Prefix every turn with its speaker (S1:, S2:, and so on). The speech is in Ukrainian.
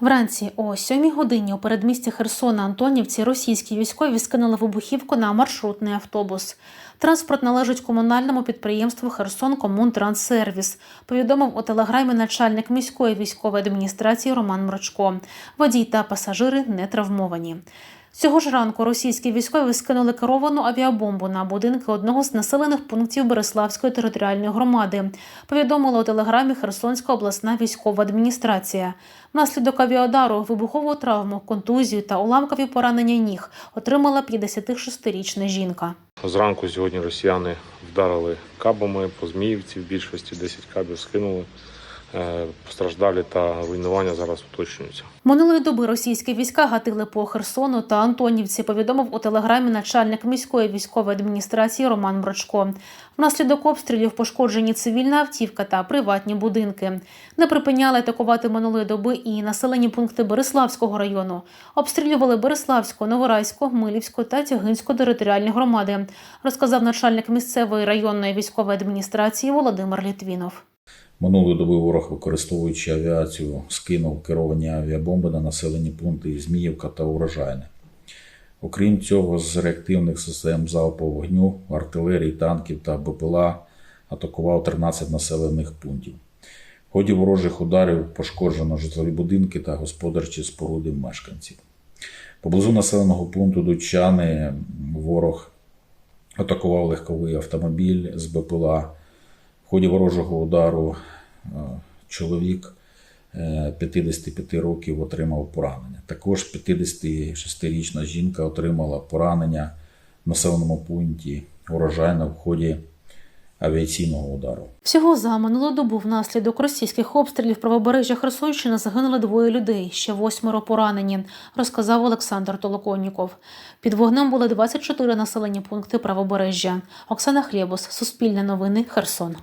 S1: Вранці о 7 годині у передмісті Херсона Антонівці російські військові скинули вибухівку на маршрутний автобус. Транспорт належить комунальному підприємству Херсон Комунтранссервіс, повідомив у телеграмі начальник міської військової адміністрації Роман Мрочко. Водій та пасажири не травмовані. Цього ж ранку російські військові скинули керовану авіабомбу на будинки одного з населених пунктів Береславської територіальної громади. Повідомила у телеграмі Херсонська обласна військова адміністрація. Внаслідок авіаудару вибухову травму, контузію та уламкові поранення ніг отримала 56-річна жінка.
S2: Зранку сьогодні росіяни вдарили кабами по Зміївці, в більшості 10 кабів скинули. Е, Постраждалі та руйнування зараз уточнюються.
S1: Минулої доби російські війська гатили по Херсону та Антонівці, повідомив у телеграмі начальник міської військової адміністрації Роман Брочко. Внаслідок обстрілів пошкоджені цивільна автівка та приватні будинки. Не припиняли атакувати минулої доби і населені пункти Береславського району. Обстрілювали Береславську, Новорайську, Милівську та Тягинську територіальні громади, розказав начальник місцевої районної військової адміністрації Володимир Літвінов.
S3: Минулої доби ворог, використовуючи авіацію, скинув керовані авіабомби на населені пункти Зміївка та Урожайне. Окрім цього, з реактивних систем залпового вогню, артилерії, танків та БПЛА атакував 13 населених пунктів. В ході ворожих ударів пошкоджено житлові будинки та господарчі споруди мешканців. Поблизу населеного пункту Дучани ворог атакував легковий автомобіль з БПЛА. Ході ворожого удару е, чоловік е, 55 років отримав поранення. Також 56-річна жінка отримала поранення в населеному пункті урожайна в ході авіаційного удару.
S1: Всього за минулу добу внаслідок російських обстрілів правобережжя Херсонщини загинули двоє людей, ще восьмеро поранені, розказав Олександр Толоконніков. Під вогнем були 24 населені пункти правобережжя. Оксана Хлєбус, Суспільне новини, Херсон.